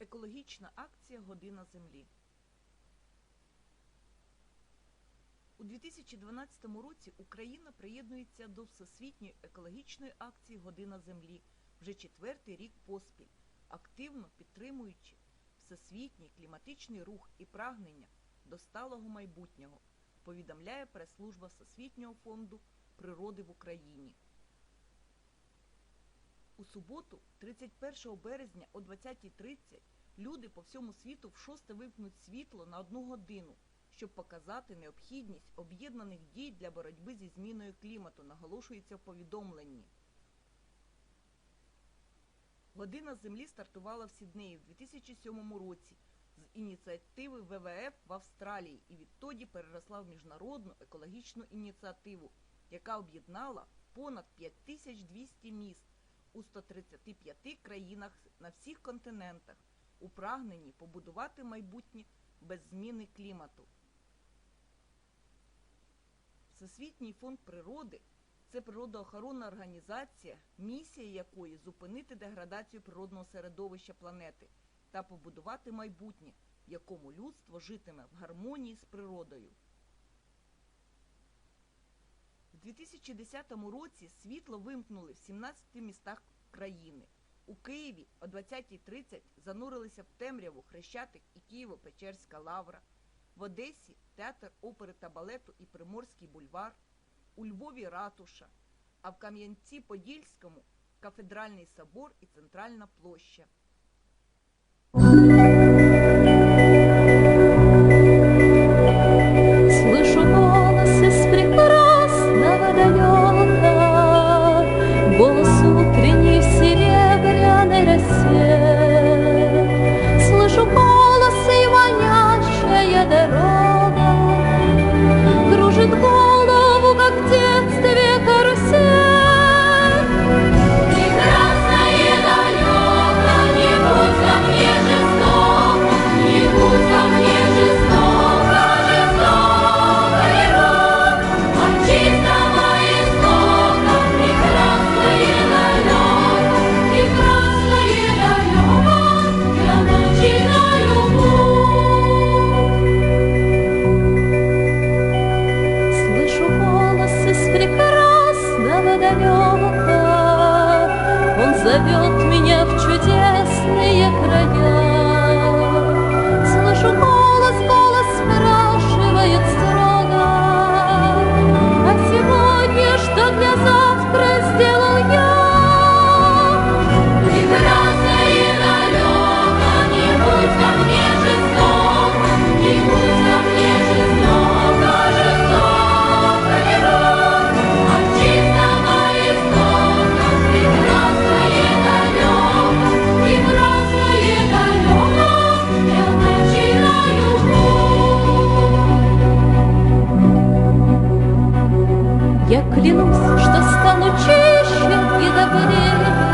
Екологічна акція Година Землі. У 2012 році Україна приєднується до Всесвітньої екологічної акції Година Землі вже четвертий рік поспіль, активно підтримуючи всесвітній кліматичний рух і прагнення до сталого майбутнього, повідомляє прес-служба Всесвітнього фонду природи в Україні. Суботу, 31 березня о 20.30, люди по всьому світу в шосте вимкнуть світло на одну годину, щоб показати необхідність об'єднаних дій для боротьби зі зміною клімату, наголошується в повідомленні. Година Землі стартувала в Сіднеї в 2007 році з ініціативи ВВФ в Австралії і відтоді переросла в міжнародну екологічну ініціативу, яка об'єднала понад 5200 міст у 135 країнах на всіх континентах у прагненні побудувати майбутнє без зміни клімату. Всесвітній фонд природи це природоохоронна організація, місія якої зупинити деградацію природного середовища планети та побудувати майбутнє, в якому людство житиме в гармонії з природою. В 2010 році світло вимкнули в 17 містах країни. У Києві о 20.30 занурилися в темряву Хрещатик і Києво-Печерська лавра. В Одесі театр опери та балету і Приморський бульвар, у Львові ратуша, а в Кам'янці-Подільському кафедральний собор і центральна площа. love your Я клянусь, что стану чище и добрее.